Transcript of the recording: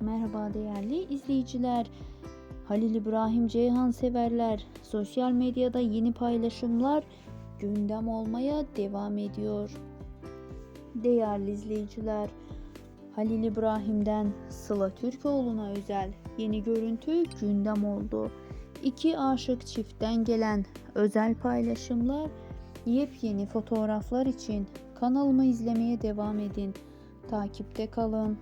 Merhaba değerli izleyiciler. Halil İbrahim Ceyhan severler. Sosyal medyada yeni paylaşımlar gündem olmaya devam ediyor. Değerli izleyiciler, Halil İbrahim'den Sıla Türkoğlu'na özel yeni görüntü gündem oldu. İki aşık çiftten gelen özel paylaşımlar, yepyeni fotoğraflar için kanalımı izlemeye devam edin. Takipte kalın.